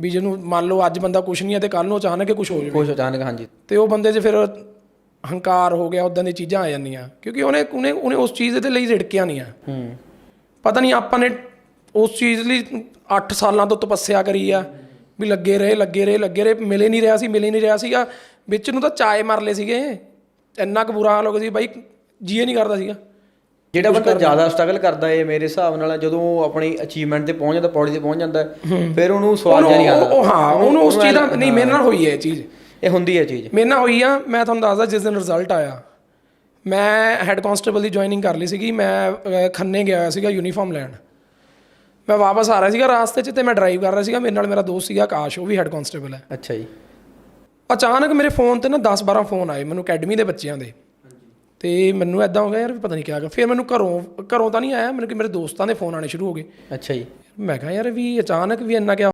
ਵੀ ਜਿਹਨੂੰ ਮੰਨ ਲਓ ਅੱਜ ਬੰਦਾ ਕੁਝ ਨਹੀਂ ਹੈ ਤੇ ਕੱਲ ਨੂੰ ਅਚਾਨਕ ਕੁਝ ਹੋ ਜਾਵੇ। ਕੁਛ ਅਚਾਨਕ ਹਾਂਜੀ। ਤੇ ਉਹ ਬੰਦੇ 'ਚ ਫਿਰ ਹੰਕਾਰ ਹੋ ਗਿਆ ਉਦਾਂ ਦੀਆਂ ਚੀਜ਼ਾਂ ਆ ਜਾਂਦੀਆਂ। ਕਿਉਂਕਿ ਉਹਨੇ ਉਹਨੇ ਉਹਨੇ ਉਸ ਚੀਜ਼ ਦੇ ਲਈ ਰਿੜਕਿਆ ਨਹੀਂ ਆ। ਹੂੰ। ਪਤਾ ਨਹੀਂ ਆਪਾਂ ਨੇ ਉਸ ਚੀਜ਼ ਲਈ 8 ਸਾਲਾਂ ਤੋਂ ਤਪੱਸਿਆ ਕਰੀ ਆ ਵੀ ਲੱਗੇ ਰਹੇ ਲੱਗੇ ਰਹੇ ਲੱਗੇ ਰਹੇ ਮਿਲੇ ਨਹੀਂ ਰਿਹਾ ਸੀ ਮਿਲੇ ਨਹੀਂ ਰਿਹਾ ਸੀਗਾ। ਵਿੱਚ ਨੂੰ ਤਾਂ ਚਾਏ ਮਾਰ ਲਏ ਸੀਗੇ। ਇੰਨਾ ਕੁ ਬੁਰਾ ਹਾਲ ਹੋ ਗਿਆ ਸੀ ਬਾਈ ਜੀਏ ਨਹੀਂ ਕਰਦਾ ਸੀਗਾ। ਜਿਹੜਾ ਬੰਦਾ ਜ਼ਿਆਦਾ ਸਟਰਗਲ ਕਰਦਾ ਏ ਮੇਰੇ ਹਿਸਾਬ ਨਾਲ ਜਦੋਂ ਉਹ ਆਪਣੀ ਅਚੀਵਮੈਂਟ ਤੇ ਪਹੁੰਚ ਜਾਂਦਾ ਪੌੜੀ ਤੇ ਪਹੁੰਚ ਜਾਂਦਾ ਫਿਰ ਉਹਨੂੰ ਸਵਾਲ ਜਿਹਾ ਨਹੀਂ ਆਉਂਦਾ। ਉਹ ਹਾਂ ਉਹਨੂੰ ਉਸ ਚੀਜ਼ ਦਾ ਨਹੀਂ ਮੇਰੇ ਨਾਲ ਹੋਈ ਹੈ ਇਹ ਚੀਜ਼। ਇਹ ਹੁੰਦੀ ਹੈ ਚੀਜ਼। ਮੇਰੇ ਨਾਲ ਹੋਈ ਆ ਮੈਂ ਤੁਹਾਨੂੰ ਦੱਸਦਾ ਜਿਸ ਦਿਨ ਰਿਜ਼ਲਟ ਆਇਆ। ਮੈਂ ਹੈੱਡ ਕਾਂਸਟੇਬਲ ਦੀ ਜੁਆਇਨਿੰਗ ਕਰ ਲਈ ਸੀਗੀ ਮੈਂ ਖੰਨੇ ਗਿਆ ਹੋਇਆ ਸੀਗਾ ਯੂਨੀਫਾਰਮ ਲੈਣ। ਮੈਂ ਵਾਪਸ ਆ ਰਿਹਾ ਸੀਗਾ ਰਾਸਤੇ 'ਚ ਤੇ ਮੈਂ ਡਰਾਈਵ ਕਰ ਰਿਹਾ ਸੀਗਾ ਮੇਰੇ ਨਾਲ ਮੇਰਾ ਦੋਸਤ ਸੀਗਾ ਆਕਾਸ਼ ਉਹ ਵੀ ਹੈੱਡ ਕਾਂਸਟੇਬਲ ਹੈ। ਅੱਛਾ ਜੀ। ਅਚਾਨਕ ਮੇਰੇ ਫੋਨ ਤੇ ਨਾ 10 12 ਫੋਨ ਆਏ ਮੈਨੂੰ ਅਕੈਡਮੀ ਦੇ ਬੱਚਿਆਂ ਦੇ। ਤੇ ਮੈਨੂੰ ਐਦਾਂ ਹੋ ਗਿਆ ਯਾਰ ਵੀ ਪਤਾ ਨਹੀਂ ਕੀ ਆ ਗਿਆ ਫਿਰ ਮੈਨੂੰ ਘਰੋਂ ਘਰੋਂ ਤਾਂ ਨਹੀਂ ਆਇਆ ਮੈਨੂੰ ਕਿ ਮੇਰੇ ਦੋਸਤਾਂ ਦੇ ਫੋਨ ਆਣੇ ਸ਼ੁਰੂ ਹੋ ਗਏ। ਅੱਛਾ ਜੀ। ਮੈਂ ਕਿਹਾ ਯਾਰ ਵੀ ਅਚਾਨਕ ਵੀ ਇੰਨਾ ਕਿਆ